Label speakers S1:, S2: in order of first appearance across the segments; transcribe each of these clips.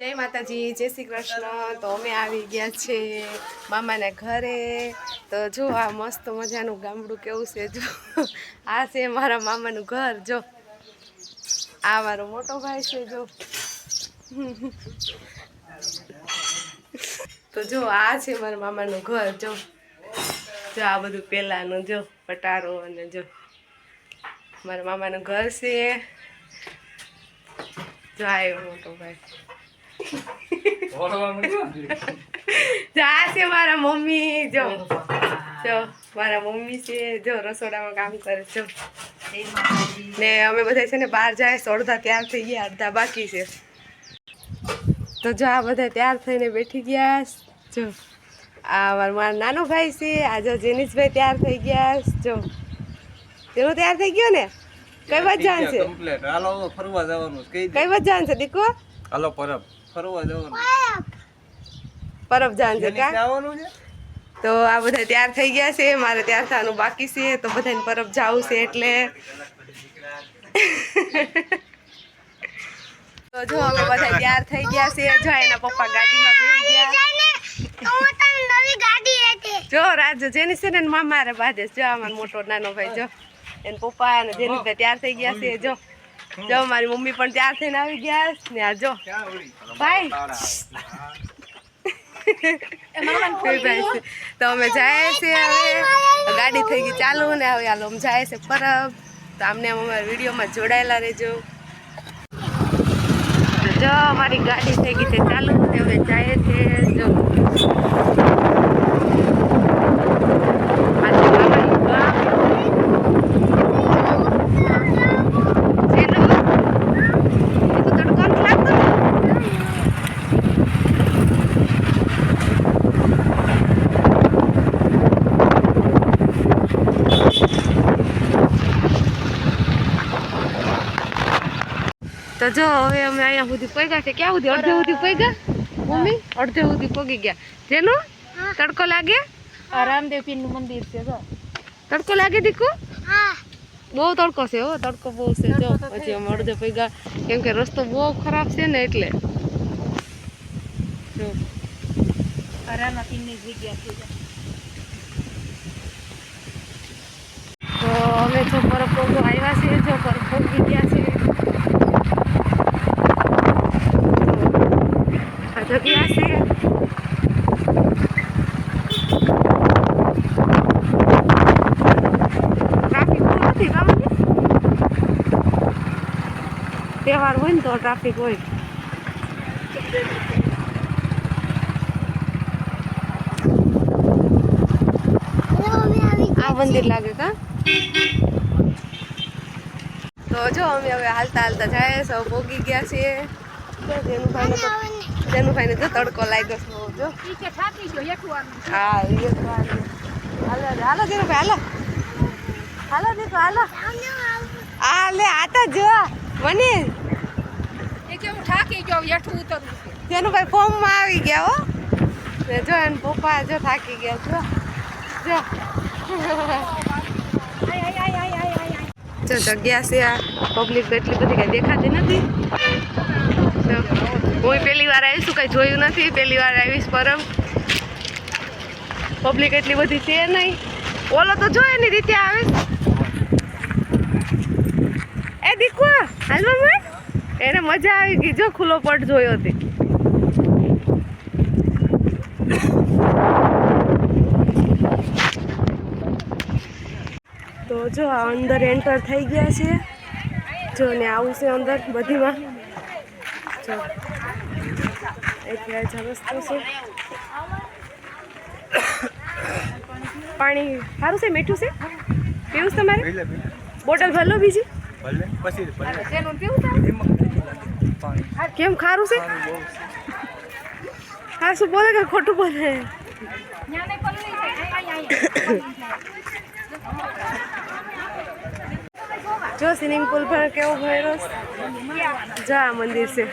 S1: જય માતાજી, જય શ્રી કૃષ્ણ. તો અમે આવી ગયા છે મામાના ઘરે. તો જો આ મસ્ત મજાનું ગામડું કેવું છે જો. આ છે મારા મામાનું ઘર, જો. આ મારો મોટો ભાઈ છે, જો. તો જો આ છે મારા મામાનું ઘર, જો. જો આ બધું પહેલાંનું જો, પટારો અને જો. મારા મામાનું ઘર છે. જો આવ્યો મોટો ભાઈ. જો છે મારા મમ્મી જો જો મારા મમ્મી છે જો રસોડામાં કામ કરે છે જો. ને અમે બધા છે ને બહાર જાય છે અડધા તૈયાર થઈ ગયા અડધા બાકી છે. તો જો આ બધા તૈયાર થઈને બેઠી ગયા જો. આ મારા મારા નાનો ભાઈ છે આ જો જેનિશભાઈ તૈયાર થઈ ગયા જો. તેનો તૈયાર થઈ ગયો ને? કઈ વાત જાણ છે? કઈ વાત જાણ છે દીકો
S2: હાલો પરબ. ફરવા જવાનું.
S1: પરબ જાન છે કા
S2: આવવાનું છે?
S1: તો આ બધા તૈયાર થઈ ગયા છે મારે તૈયાર થવાનું બાકી છે તો બધાને પરબ જવું છે એટલે. તો જો અમે બધા તૈયાર થઈ ગયા છે જો એના પપ્પા ગાડીમાં બેસી ગયા. જો રાજ જેની છે ને મામા રે બાદેશ જો અમાર મોટો નાનો ભાઈ જો. એને પપ્પા અને જેની ભાઈ તૈયાર થઈ ગયા છે જો. જો મારી મમ્મી પણ તૈયાર થઈને આવી ગયા ને આ જો. ભાઈ તો અમે જાય છે હવે. ગાડી થઈ ગઈ ચાલુ ને હવે હાલો જાય છે પરબ. તો આમને આમ અમારા વિડીયોમાં જોડાયેલા રહેજો. જો અમારી ગાડી થઈ ગઈ છે ચાલુ ને હવે જાય છે જો આ છે મામાનું ગામ. જેનું? એ તો તડકો નથી લાગતો ને? તો જો હવે અમે અહીંયા સુધી પગ્યા છે. ક્યાં સુધી? અડધે સુધી પગ્યા? મમ્મી અડધે સુધી પગી ગયા. જેનું? તડકો લાગે?
S3: રામદેવ પીરનું મંદિર છે જો.
S1: તડકો લાગે દીકુ? બહુ તડકો છે હો. તડકો બહુ છે જો. પછી અમે અડધે પગ્યા. કેમ કે રસ્તો બહુ ખરાબ છે ને એટલે. જો. તો અમે જો પરબ પોગો આવ્યા છે જો પરબ પોગી ગયા છે આ જગ્યા છે ટ્રાફિક બહુ નથી કામની તહેવાર હોય ને તો ટ્રાફિક હોય. આ મંદિર લાગે તો જો અમે હવે હાલતા હાલતા જાય, સૌ પોગી ગયા છીએ. જો જેનુભાઈને તો જેનુભાઈને જો તડકો લાગ્યો છે જો. હા. હાલો. હાલો જેનુભાઈ, હાલો. હાલો, દીકરો, હાલો. આ લે આતા જો મને
S3: થાકી ગયો એઠું ઉતરવું છે.
S1: જેનુભાઈ ફોર્મમાં આવી ગયા હો. ને જો એને પપ્પા જો થાકી ગયા, જો. જો. જગ્યા છે આ. પબ્લિક એટલી બધી કઈ દેખાતી નથી. હું પહેલી આવીશું કઈ જોયું નથી. પહેલી વાર આવીશ પરમ. પબ્લિક એટલી બધી છે નહીં. ઓલો તો જો એની રીતે આવે. એ દીકુ હાલવા મત એને મજા આવી ગઈ. જો ખુલ્લો પટ જોયો હતી તો જો આ અંદર એન્ટર થઈ ગયા છે. જો ને આવું છે અંદર બધીમાં. જો. એટલે રસ્તો છે. પાણી સારું છે? મીઠું છે? પીવું છે તમારે? બોટલ ભલો બીજી?
S2: પછી
S3: પીવું
S1: કેમ ખારું છે? હા, શું બોલે કે ખોટું બોલે? જો સ્વિમિંગ પુલ પર કેવો ભરેલો જા, મંદિર છે.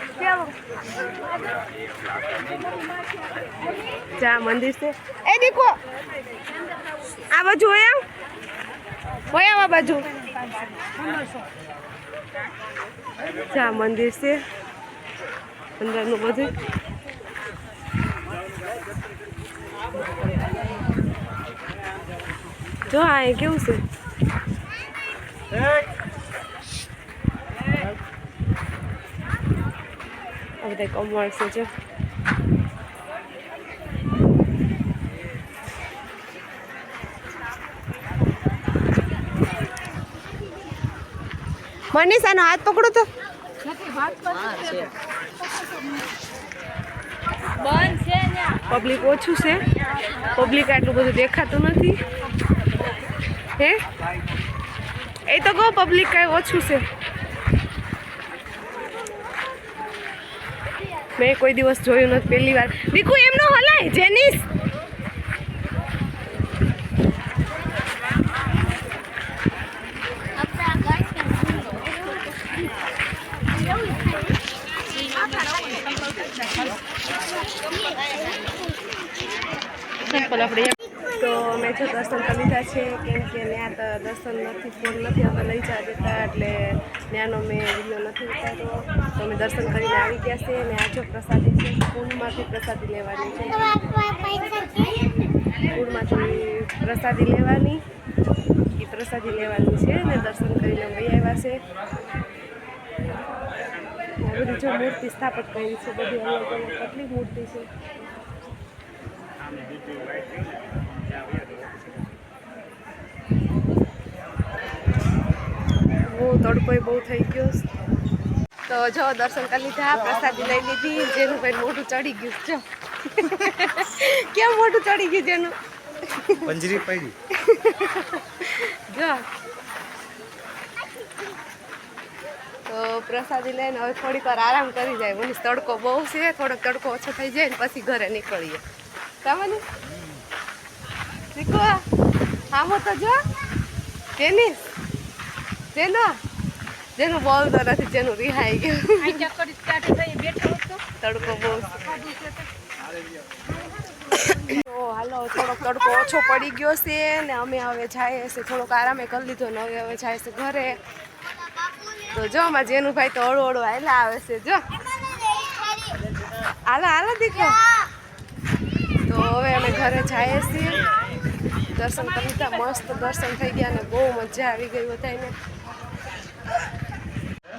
S1: જા, મંદિર છે. એ દીકો આ બાજુ હોય આવ હોય આ બાજુ? જા મંદિર છે. અંદરનું બધું. જો આ કેવું છે? આ બધા કમળ છે જો. મનીષાનો હાથ પકડો તો. પબ્લિક ઓછું છે. પબ્લિક આટલું બધું દેખાતું નથી. હે? એ તો કહો પબ્લિક કાંઈ ઓછું છે. મેં કોઈ દિવસ જોયું નથી, પહેલી વાર. દીકુ એમનો હલાય, જેનિસ. તો અમે જો દર્શન કરી લીધા છે, કેમ કે ત્યાં તો દર્શન નથી, ફોન નથી અમે લઈ જવા દેતા, એટલે ત્યાંનો મેં વીડિયો નથી ઉતાર્યો. તો અમે દર્શન કરીને આવી ગયા છે અને આ જો પ્રસાદી છે સ્કૂલમાંથી પ્રસાદી લેવાની છે. સ્કૂલમાંથી પ્રસાદી લેવાની, એ પ્રસાદી લેવાની છે અને દર્શન કરીને વહી આવ્યા છે બધી જો મૂર્તિ સ્થાપિત કરી છે, બધી અલગ અલગ કેટલી મૂર્તિ છે. તડકો બહુ થઈ ગયો. તો જો દર્શન કરી લીધા પ્રસાદી લઈ લીધી જેનું ભાઈ મોઢું ચડી ગયું જો કેમ મોઢું ચડી ગયું જેનું?
S2: પંજરી પડી.
S1: જો. તો પ્રસાદી લઈને હવે થોડીક વાર આરામ કરી જાય. મને તડકો બહુ છે થોડોક તડકો ઓછો થઈ જાય ને પછી ઘરે નીકળીએ. તમને નીકળો આમો તો જો. જેની? જેનો જેનું બોલતો નથી જેનું રિહાઈ ગયું.
S3: આ ચક્કર સ્ટાર્ટ થઈ બેઠો હતો.
S1: તડકો બહુ છે.
S3: તો
S1: તો હાલો થોડોક તડકો ઓછો પડી ગયો છે ને અમે હવે જાય છે થોડોક આરામે કરી લીધો ને હવે હવે જાય છે ઘરે. તો જો માં જેનું ભાઈ તો હળો હળો હાલા આવે છે જો. હાલો હાલો દીકરો. તો હવે અમે ઘરે જઈએ છીએ. દર્શન કરતા મસ્ત દર્શન થઈ ગયા અને બહુ મજા આવી ગઈ બધાને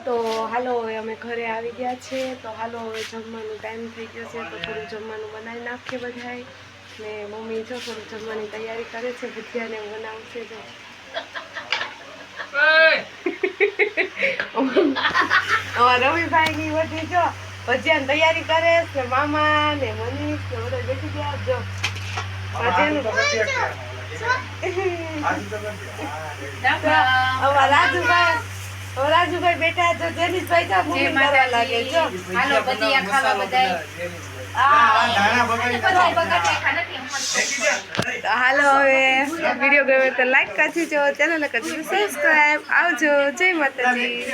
S1: તો હાલો હવે અમે ઘરે આવી ગયા છે. તો હાલો હવે જમવાનું ટાઈમ થઈ ગયો છે. તો થોડું જમવાનું બનાવી નાખીએ બધાય ને મમ્મી જો થોડું જમવાની તૈયારી કરે છે ભજીયાને બનાવશે જો અમારા રવિભાઈની વધી જો ભજીયાની તૈયારી કરે છે મામા ને મનીષ ને બધા બેસી ગયા જો. રાજુભાઈ હવે રાજુભાઈ બેટા જો જેનીશભાઈ જા મૂવી કરવા લાગે જો
S3: હાલો ભજીયા ખાવા બધાય.
S1: તો હાલો હવે વીડિયો ગમે તો લાઈક કરજો ચેનલ કરજો સબસ્ક્રાઈબ આવજો. જય માતાજી.